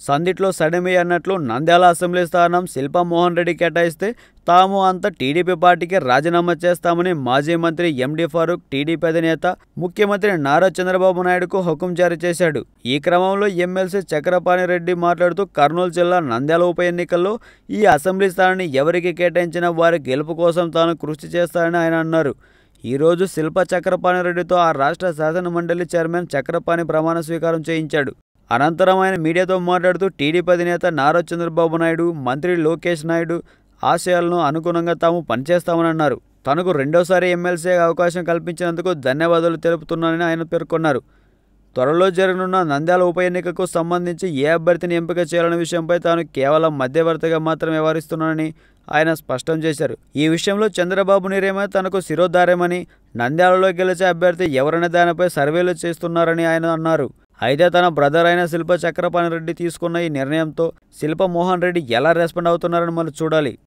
సందిట్లో సడమి అన్నట్లు నంద్యాల అసెంబ్లీ స్థానం శిల్పా మోహన్ రెడ్డి కేటాయిస్తే తాము అంతా టీడీపీ పార్టీకి రాజీనామా చేస్తామని మాజీ మంత్రి ఎండీ ఫారూక్ టీడీపీ అధినేత ముఖ్యమంత్రి నారా చంద్రబాబు నాయుడుకు హుకుం జారీ చేశాడు. ఈ క్రమంలో ఎమ్మెల్సీ చక్రపాణి రెడ్డి మాట్లాడుతూ కర్నూలు జిల్లా నంద్యాల ఉప ఎన్నికల్లో ఈ అసెంబ్లీ స్థానాన్ని ఎవరికి కేటాయించినా వారి గెలుపు కోసం తాను కృషి చేస్తానని ఆయన అన్నారు. ఈరోజు శిల్ప చక్రపాణి రెడ్డితో ఆ రాష్ట్ర శాసన మండలి చైర్మన్ చక్రపాణి ప్రమాణ స్వీకారం చేయించాడు. అనంతరం ఆయన మీడియాతో మాట్లాడుతూ టీడీపీ అధినేత నారా చంద్రబాబు నాయుడు మంత్రి లోకేష్ నాయుడు ఆశయాలను అనుగుణంగా తాము పనిచేస్తామని అన్నారు. తనకు రెండోసారి ఎమ్మెల్సీ అవకాశం కల్పించినందుకు ధన్యవాదాలు తెలుపుతున్నానని ఆయన పేర్కొన్నారు. త్వరలో జరగనున్న నంద్యాల ఉప ఎన్నికకు సంబంధించి ఏ అభ్యర్థిని ఎంపిక చేయాలనే విషయంపై తాను కేవలం మధ్యవర్తిగా మాత్రం వ్యవహరిస్తున్నానని ఆయన స్పష్టం చేశారు. ఈ విషయంలో చంద్రబాబు నీరేమో తనకు శిరోధార్యమని నంద్యాలలో గెలిచే అభ్యర్థి ఎవరనే దానిపై సర్వేలు చేస్తున్నారని ఆయన అన్నారు. అయితే తన బ్రదర్ అయిన శిల్ప చక్రపాణి రెడ్డి తీసుకున్న ఈ నిర్ణయంతో శిల్ప మోహన్ రెడ్డి ఎలా రెస్పాండ్ అవుతున్నారని మనం చూడాలి.